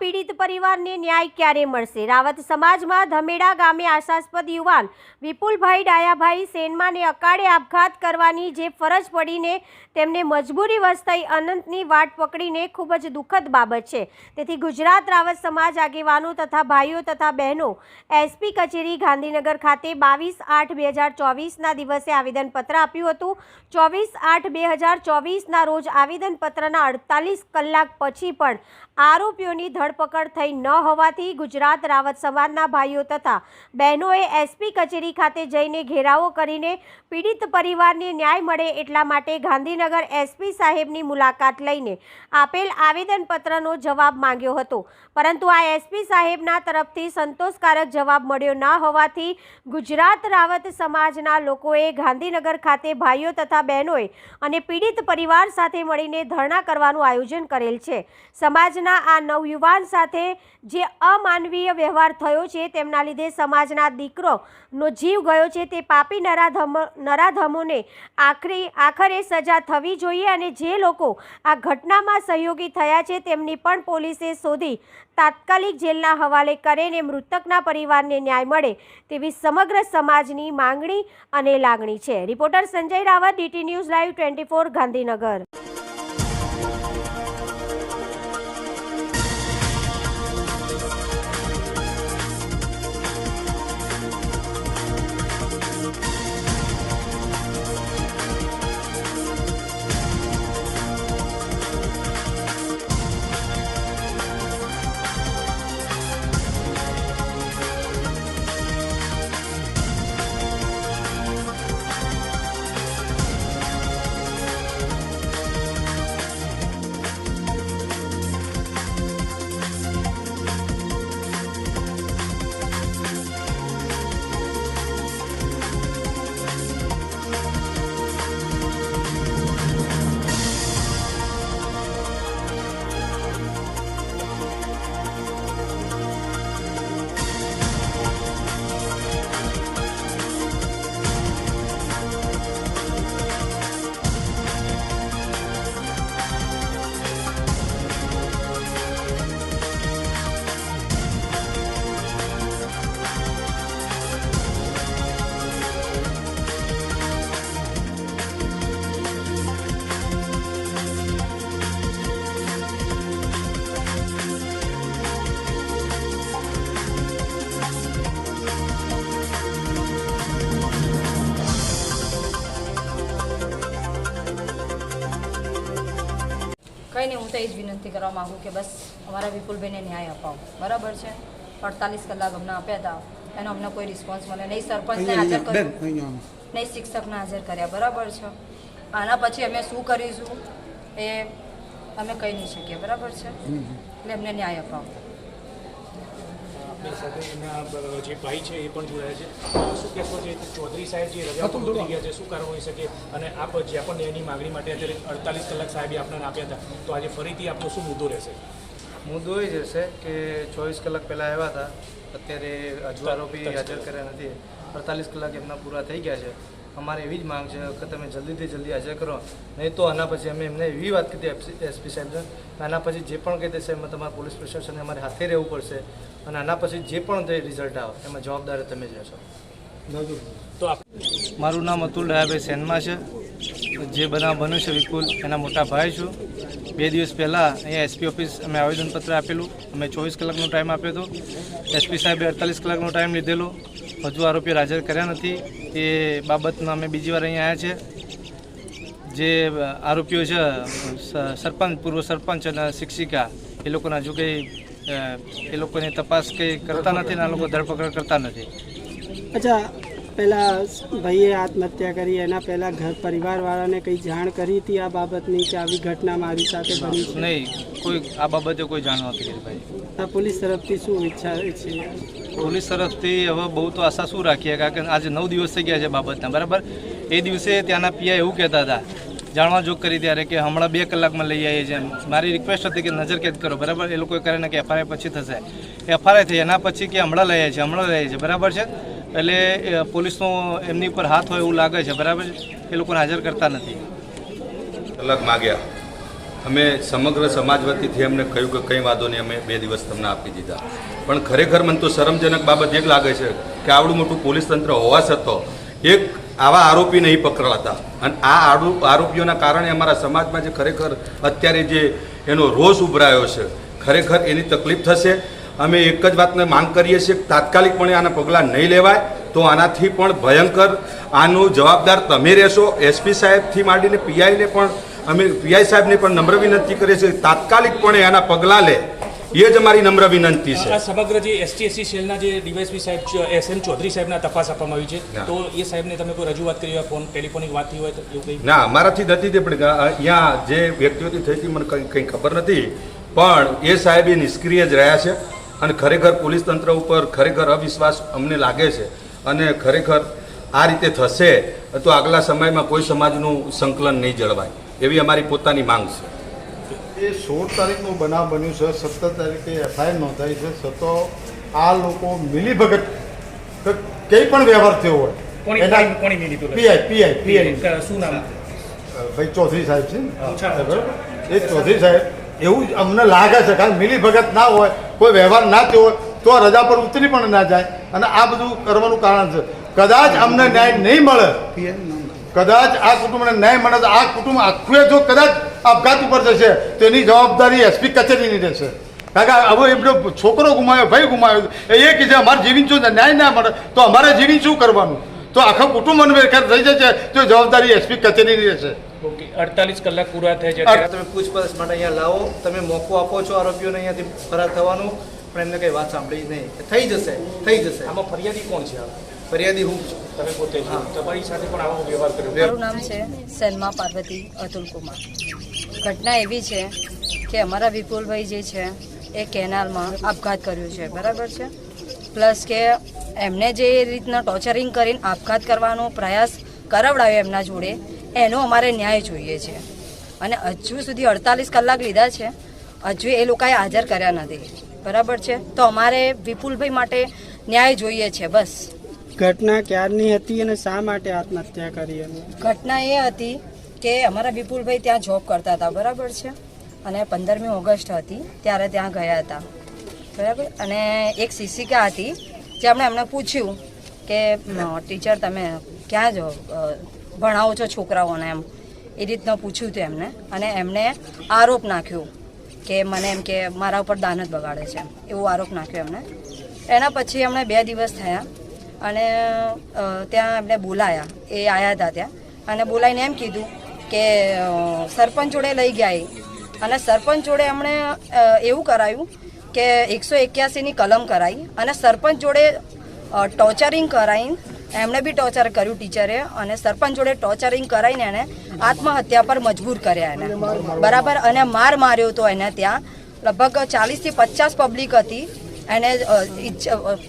પીડિત પરિવારને ન્યાય ક્યારે મળશે? રાવત સમાજમાં ધમેડા ગામે આશાસ્પદ યુવાન વિપુલભાઈ ડાયાભાઈ સેનમાને અકાળે આપઘાત કરવાની જે ફરજ પડીને તેમને મજબૂરી વસ્તાઈ અનંતની વાટ પકડીને ખૂબ જ દુઃખદ બાબત છે. તેથી ગુજરાત રાવત સમાજ આગેવાનો તથા ભાઈઓ તથા બહેનો એસપી કચેરી ગાંધીનગર ખાતે બાવીસ આઠ બે હજાર ચોવીસના દિવસે આવેદનપત્ર આપ્યું હતું. ચોવીસ આઠ બે હજાર ચોવીસના રોજ આવેદનપત્રના અડતાલીસ કલાક પછી પણ આરોપીઓની ધરપકડ થઈ ન હોવાથી ગુજરાત રાવત સમાજના ભાઈઓ તથા બહેનોએ એસપી કચેરી ખાતે જઈને ઘેરાવો કરીને પીડિત પરિવારને ન્યાય મળે એટલા માટે ગાંધીનગર એસપી સાહેબની મુલાકાત લઈને આપેલ આવેદનપત્રનો જવાબ માંગ્યો હતો. પરંતુ આ એસપી સાહેબના તરફથી સંતોષકારક જવાબ મળ્યો ન હોવાથી ગુજરાત રાવત સમાજના લોકોએ ગાંધીનગર ખાતે ભાઈઓ તથા બહેનોએ અને પીડિત પરિવાર સાથે મળીને ધરણા કરવાનું આયોજન કરેલ છે. સમાજના આ નવયુવાન સાથે જે અમાનવીય વ્યવહાર થયો છે તેમના લીધે સમાજના દીકરોનો જીવ ગયો છે તે પાપી નરાધમ, નરાધમોને આખરી, આખરે સજા થવી જોઈએ અને જે લોકો આ ઘટનામાં સહયોગી થયા છે તેમની પણ પોલીસે શોધી તાત્કાલિક જેલના હવાલે કરીને મૃતકના પરિવારને ન્યાય મળે તેવી સમગ્ર સમાજની માંગણી અને લાગણી છે. Reporter Sanjay Rawat, DT news live twenty Gandhinagar. હું તો એ જ વિનંતી કરવા માગું કે બસ અમારા વિપુલભાઈને ન્યાય અપાવો. બરાબર છે? અડતાલીસ કલાક અમને આપ્યા હતા. એનો અમને કોઈ રિસ્પોન્સ મળે નહીં. સરપંચને હાજર કર્યું. નહીં શિક્ષકને હાજર કર્યા. બરાબર છે? આના પછી અમે શું કરીશું એ અમે કહી નહીં શકીએ. બરાબર છે? એટલે એમને ન્યાય અપાવો. સાથે એના જે ભાઈ છે એ પણ જોડાયા છે. શું કહેશો જે ચૌધરી સાહેબ જે રજા પર ઉતરી ગયા છે શું કારણ હોઈ શકે? અને આપ જ્યાં પણ એની માગણી માટે અત્યારે અડતાલીસ કલાક સાહેબે આપણને આપ્યા હતા. તો આજે ફરીથી આપનો શું મુદ્દો રહેશે? મુદ્દો એ જ હશે કે ચોવીસ કલાક પહેલાં આવ્યા હતા. અત્યારે હજુ આરોપી હાજર કર્યા નથી. અડતાલીસ કલાક એમના પૂરા થઈ ગયા છે. અમારે એવી જ માંગ છે કે તમે જલ્દીથી જલ્દી હાજર કરો. નહીં તો આના પછી અમે એમને એવી વાત કીધી એસપી સાહેબને આના પછી જે પણ કહી દેશે એમાં તમારા પોલીસ પ્રશાસને અમારે હાથે રહેવું પડશે. અને આના પછી જે પણ રિઝલ્ટ આવે, એમાં જવાબદાર તમે જ રહેશો. તો મારું નામ અતુલ ડાયાભાઈ સેનમાં છે. જે બનાવ બન્યું છે વિપુલ, એના મોટા ભાઈ છું. બે દિવસ પહેલાં અહીંયા એસપી ઓફિસ અમે આવેદનપત્ર આપેલું. અમે ચોવીસ કલાકનો ટાઈમ આપ્યો હતો. એસપી સાહેબે અડતાલીસ કલાકનો ટાઈમ લીધેલો. હજુ આરોપીઓ હાજર કર્યા નથી. એ બાબતમાં અમે બીજી વાર અહીંયા આવ્યા છે. જે આરોપીઓ છે સરપંચ, પૂર્વ સરપંચ અને શિક્ષિકા, એ લોકોના હજુ કંઈ એ લોકોની તપાસ કંઈ કરતા નથી ને આ લોકો ધરપકડ કરતા નથી. અચ્છા પહેલાં ભાઈએ આત્મહત્યા કરી એના પહેલાં ઘર પરિવારવાળાને કંઈ જાણ કરી હતી આ બાબતની કે આવી ઘટના મારી સાથે બની છે? નહીં કોઈ આ બાબતે કોઈ જાણ નહોતી કરી ભાઈ. આ પોલીસ તરફથી શું ઈચ્છા છે? પોલીસ તરફથી હવે બહુ તો આશા શું રાખીએ? કારણ કે આજે નવ દિવસ થઈ ગયા છે બાબતના બરાબર? એ દિવસે ત્યાંના પીઆઈ એવું કહેતા હતા જાણવા જોગ કરી ત્યારે કે હમણાં બે કલાકમાં લઈ આવીએ છીએ મારી રિક્વેસ્ટ હતી કે નજર કેદ કરો, બરાબર? એ લોકોએ કરે ને કે એફઆરઆઈ પછી થશે. એફઆરઆઈ થઈ, એના પછી કે હમણાં લઈ આવે છીએ, હમણાં લઈ આવીએ છીએ, બરાબર છે? એટલે પોલીસનો એમની ઉપર હાથ હોય એવું લાગે છે, બરાબર એ લોકોને હાજર કરતા નથી. કલાક માગ્યા. અમે સમગ્ર સમાજ વતીથી અમને કહ્યું કે કંઈ વાંધો નહીં, અમે બે દિવસ તમને આપી દીધા. પણ ખરેખર મને તો શરમજનક બાબત એક લાગે છે કે આવડું મોટું પોલીસ તંત્ર હોવા છતાં એક આવા આરોપી નહીં પકડાતા. અને આ આરોપીઓના કારણે અમારા સમાજમાં જે ખરેખર અત્યારે જે એનો રોષ ઉભરાયો છે, ખરેખર એની તકલીફ થશે. અમે એક જ વાતને માંગ કરીએ છીએ તાત્કાલિકપણે આના પગલાં નહીં લેવાય, તો આનાથી પણ ભયંકર આનું જવાબદાર તમે રહેશો. એસપી સાહેબથી માંડીને પીઆઈને પણ, અમે પીઆઈ સાહેબને પણ નમ્ર વિનંતી કરીએ છીએ તાત્કાલિકપણે આના પગલાં લે. એ જ અમારી નમ્ર વિનંતી છે. આ સમગ્ર જે એસટી એસસી સેલના જે ડીવાયસપી સાહેબ એસ એમ ચૌધરી સાહેબના તપાસ આપવામાં આવી છે. તો એ સાહેબને તમે કોઈ રજૂઆત કરી હોય ફોન ટેલિફોનિક વાત થઈ હોય તો એવું કંઈ? ના અમારાથી નથી તે પણ અહીંયા જે વ્યક્તિઓથી થઈ હતી મને કંઈ કંઈ ખબર નથી. પણ એ સાહેબ એ નિષ્ક્રિય જ રહ્યા છે અને ખરેખર પોલીસ તંત્ર ઉપર ખરેખર અવિશ્વાસ અમને લાગે છે અને ખરેખર આ રીતે થશે તો આગલા સમયમાં કોઈ સમાજનું સંકલન નહીં જળવાય. એવી અમારી પોતાની માંગ છે. એ સોળ તારીખનો બનાવ બન્યું છે સત્તર તારીખે એફઆઈઆર નોંધાઈ છે છતાં આ લોકો મિલીભગત કે કંઈ પણ વ્યવહાર થયો હોય? પીઆઈ પીઆઈ પીઆઈ શું નામ? ભાઈ ચૌધરી સાહેબ છે બરાબર? એ ચૌધરી સાહેબ એવું જ અમને લાગે છે કારણ મિલીભગત ના હોય કોઈ વ્યવહાર ના થયો હોય તો આ રજા પર ઉતરી પણ ના જાય. અને આ બધું કરવાનું કારણ છે. કદાચ અમને ન્યાય નહીં મળે કદાચ આ કુટુંબને ન્યાય મળે તો આ કુટુંબ આખું જો કદાચ આપઘાત ઉપર જશે તો એની જવાબદારી એસપી કચેરીની રહેશે. કારણ કે હવે એમનો છોકરો ગુમાવ્યો ભાઈ ગુમાવ્યો એ કે છે અમારે જીવીને જો ન્યાય ના મળે તો અમારે જીવીને શું કરવાનું? તો આખા કુટુંબ અનવેખર થઈ જશે તો જવાબદારી એસપી કચેરીની રહેશે. ઓકે અડતાલીસ કલાક પૂરા થાય છે તમે પૂછપરછ માટે અહીંયા લાવો તમે મોકો આપો છો આરોપીઓને અહીંયાથી ફરાર થવાનું પણ એમને કંઈ વાત સાંભળી નહીં. થઈ જશે થઈ જશે. આમાં ફરિયાદી કોણ છે? ફરિયાદી હું છું. તમે પોતે છો. તમારી સાથે પણ આવો વ્યવહાર કર્યો. મારું નામ છે સલમા પાર્વતી અતુલ કુમાર. ઘટના એવી છે કે અમારા વિપુલભાઈ જે છે એ કેનાલમાં આપઘાત કર્યો છે. બરાબર છે? પ્લસ કે એમને જે રીતના ટોર્ચરિંગ કરીને આપઘાત કરવાનો પ્રયાસ કરાવડાવ્યો એમના જોડે એનો અમારે ન્યાય જોઈએ છે. અને હજુ સુધી અડતાલીસ કલાક લીધા છે. હજુ એ લોકોએ હાજર કર્યા નથી. બરાબર છે? તો અમારે વિપુલભાઈ માટે ન્યાય જોઈએ છે. બસ. ઘટના ક્યારની હતી અને શા માટે આત્મહત્યા કરી એમ ઘટના એ હતી કે અમારા વિપુલભાઈ ત્યાં જોબ કરતા હતા, બરાબર છે? અને પંદરમી ઓગસ્ટ હતી, ત્યારે ત્યાં ગયા હતા. બરાબર? અને એક શિક્ષિકા હતી, જે આપણે એમને પૂછ્યું કે ટીચર તમે ક્યાં જો ભણાવો છો છોકરાઓને એમ. એ રીતનું પૂછ્યું હતું એમને અને એમને આરોપ નાખ્યો કે મને એમ કે મારા ઉપર દાન જ બગાડે છે એવો આરોપ નાખ્યો એમને. એના પછી એમણે બે દિવસ થયા અને ત્યાં એમને બોલાયા. એ આવ્યા હતા ત્યાં. અને બોલાવીને એમ કીધું કે સરપંચ જોડે લઈ ગયા એ. અને સરપંચ જોડે એમણે એવું કરાયું કે એકસો એક્યાસીની કલમ કરાવી અને સરપંચ જોડે ટોર્ચરિંગ કરાવી એમણે બી ટોર્ચર કર્યું ટીચરે અને સરપંચ જોડે ટોર્ચરિંગ કરાવીને એને આત્મહત્યા પર મજબૂર કર્યા એને. બરાબર? અને માર માર્યો હતો એને ત્યાં. લગભગ ચાલીસથી પચાસ પબ્લિક હતી. એને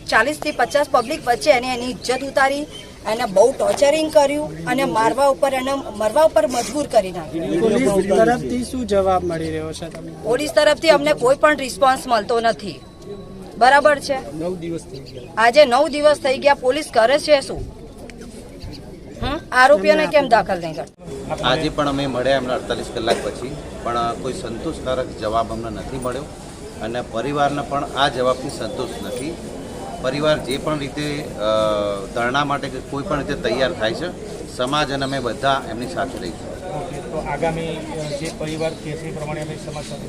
ચાલીસથી પચાસ પબ્લિક વચ્ચે એને એની ઇજ્જત ઉતારી એને બહુ ટોર્ચરિંગ કર્યું અને મારવા ઉપર એને મરવા ઉપર મજબૂર કરી નાખ્યું. તરફથી શું જવાબ મળી રહ્યો છે તમને? પોલીસ તરફથી અમને કોઈ પણ રિસ્પોન્સ મળતો નથી. બરાબર છે? આજે નવ દિવસ થઈ ગયા પોલીસ કરે છે શું? હમ? આરોપીઓને કેમ દાખલ નહીં કરતા આજે પણ અમે મળ્યા એમને અડતાલીસ કલાક પછી પણ કોઈ સંતોષકારક જવાબ અમને નથી મળ્યો. અને પરિવારને પણ આ જવાબથી સંતોષ નથી. પરિવાર જે પણ રીતે ધરણા માટે કે કોઈ પણ રીતે તૈયાર થાય છે સમાજ અને અમે બધા એમની સાથે રહીશું. તો આગામી જે પરિવાર કે પ્રમાણે અમે સમાજ સાથે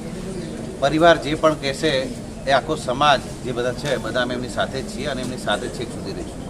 પરિવાર જે પણ કહેશે એ આખો સમાજ જે બધા છે બધા અમે એમની સાથે જ છીએ અને એમની સાથે છેક સુધી રહીશું.